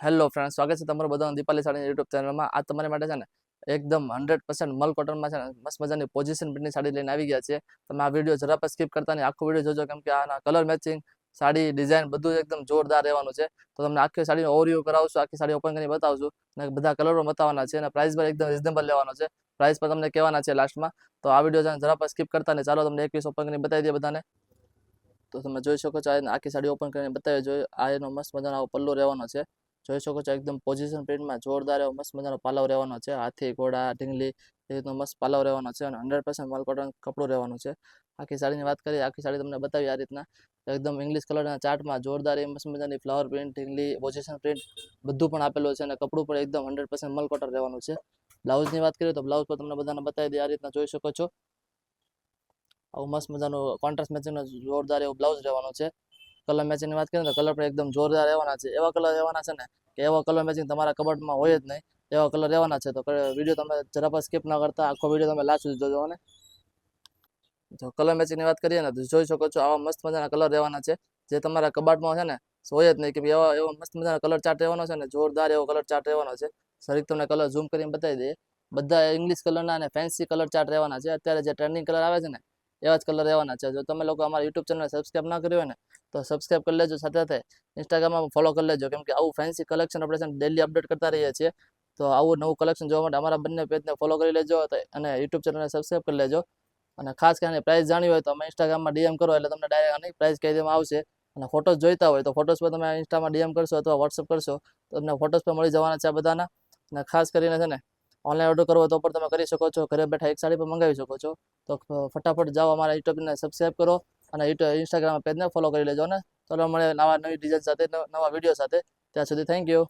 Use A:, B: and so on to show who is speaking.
A: Hello friend સ્વાગત છે તમારું બધા દીપાલી સાડીની યુટ્યુબ ચેનલમાં આ તમારી માટે છે ને એકદમ હંડ્રેડ પર્સન્ટ મલ કોટનમાં છે ને મસ્ત મજાની પોઝિશન પ્રિન્ટની સાડી લઈને આવી ગયા છે તમે આ વીડિયો જરા પણ સ્કીપ કરતા નહીં. આખો વીડિયો જોજો કેમ કે આના કલર મેચિંગ સાડી ડિઝાઇન બધું એકદમ જોરદાર રહેવાનું છે. તો તમને આખી સાડીનો ઓવરવ્યૂ કરાવશું, આખી સાડી ઓપન કરીને બતાવશું અને બધા કલરો બતાવવાના છે અને પ્રાઇસ પણ એકદમ રિઝનેબલ લેવાનો છે. પ્રાઇસ પણ તમને કહેવાના છે લાસ્ટમાં તો આ વીડિયો જરા પણ સ્કીપ કરતા નહીં. ચાલો તમને એક પીસ ઓપન કરીને બતાવી દઈએ બધાને. તો તમે જોઈ શકો છો આખી સાડી ઓપન કરીને બતાવી જોઈએ આ એનો મસ્ત મજાનો પલ્લો રહેવાનો છે. જોઈ શકો છો એકદમ પોઝિશન પ્રિન્ટમાં જોરદાર એવો મસ્ત મજાનો પાલવ રહેવાનો છે. હાથી ઘોડા ઢીંગલી, એ રીતનો મસ્ત પાલવ રહેવાનો છે અને હંડ્રેડ પર્સન્ટ મલ કોટન કપડું રહેવાનું છે. આખી સાડીની વાત કરીએ, આખી સાડી તમને બતાવી આ રીતના. એકદમ ઇંગ્લિશ કલરના ચાર્ટમાં જોરદાર એ મસ્ત મજાની ફ્લાવર પ્રિન્ટ ઢીંગલી પોઝિશન પ્રિન્ટ બધું પણ આપેલું છે અને કપડું પણ એકદમ હંડ્રેડ પર્સન્ટ મલ કોટન રહેવાનું છે. બ્લાઉઝની વાત કરીએ તો બ્લાઉઝ પર તમને બધાને બતાવી દે આ રીતના જોઈ શકો છો. આવું મસ્ત મજાનું કોન્ટ્રાસ્ટ મેચિંગનો જોરદાર એવો બ્લાઉઝ રહેવાનો છે. કલર મેચિંગની વાત કરીએ તો કલર પણ એકદમ જોરદાર રહેવાના છે. એવા કલર રહેવાના છે ને કે એવા કલર મેચિંગ તમારા કબડમાં હોય જ નહીં, એવા કલર રહેવાના છે. તો વીડિયો તમે જરા પણ સ્કીપ ના કરતા, આખો વીડિયો તમે લાસ્ટ સુધી જોજો અને જો કલર મેચિંગની વાત કરીએ ને તો જોઈ શકો છો આવા મસ્ત મજાના કલર રહેવાના છે. જે તમારા કબાટમાં છે ને, હોય જ નહીં કે એવા, એવો મસ્ત મજાનો કલર ચાર્ટ રહેવાનો છે ને, જોરદાર એવો કલર ચાર્ટ રહેવાનો છે. સરીક તમને કલર ઝૂમ કરીને બતાવી દઈએ. બધા ઇંગ્લિશ કલરના અને ફેન્સી કલર ચાર્ટ રહેવાના છે. અત્યારે જે ટ્રેન્ડિંગ કલર આવે છે ને એવા જ કલર રહેવાના છે. જો તમે લોકો અમારા યુટ્યુબ ચેનલ સબસ્ક્રાઈબ ના કર્યું હોય ને, તો સબસ્ક્રાઈબ કરી લેજો. સાથે સાથે ઇન્સ્ટાગ્રામમાં ફોલો કરી લેજો. કેમ કે આવું ફેન્સી કલેક્શન આપણે છે ડેલી અપડેટ કરતા રહીએ છીએ. તો આવું નવું કલેક્શન જોવા માટે અમારા બંને પેજને ફોલો કરી લેજો અને યુટ્યુબ ચેનલને સબસ્ક્રાઈબ કરી લેજો. અને ખાસ કરીને પ્રાઇસ જાણવી હોય તો અમે ઇન્સ્ટાગ્રામમાં ડીએમ કરો એટલે તમને ડાયરેક્ટ આની પ્રાઇસ કહી દેવામાં આવશે. અને ફોટોસ જોઈતા હોય તો ફોટોસ પર તમે ઇન્સ્ટામાં ડીએમ કરશો અથવા વોટ્સઅપ કરશો તો તમને ફોટોસ પર મળી જવાના છે બધાના. અને ખાસ કરીને છે ને ઓનલાઈન ઓર્ડર કરવો તો પણ તમે કરી શકો છો. ઘરે બેઠા એક સાડી પર મંગાવી શકો છો. તો ફટાફટ જાઓ અમારા યુટ્યુબને સબસ્ક્રાઈબ કરો અને યુટ્યુબ ઇન્સ્ટાગ્રામ પેજને ફોલો કરી લેજો ને. તો મળે નવા નવી ડિઝાઇન સાથે નવા વીડિયો સાથે. ત્યાં સુધી થેન્ક યુ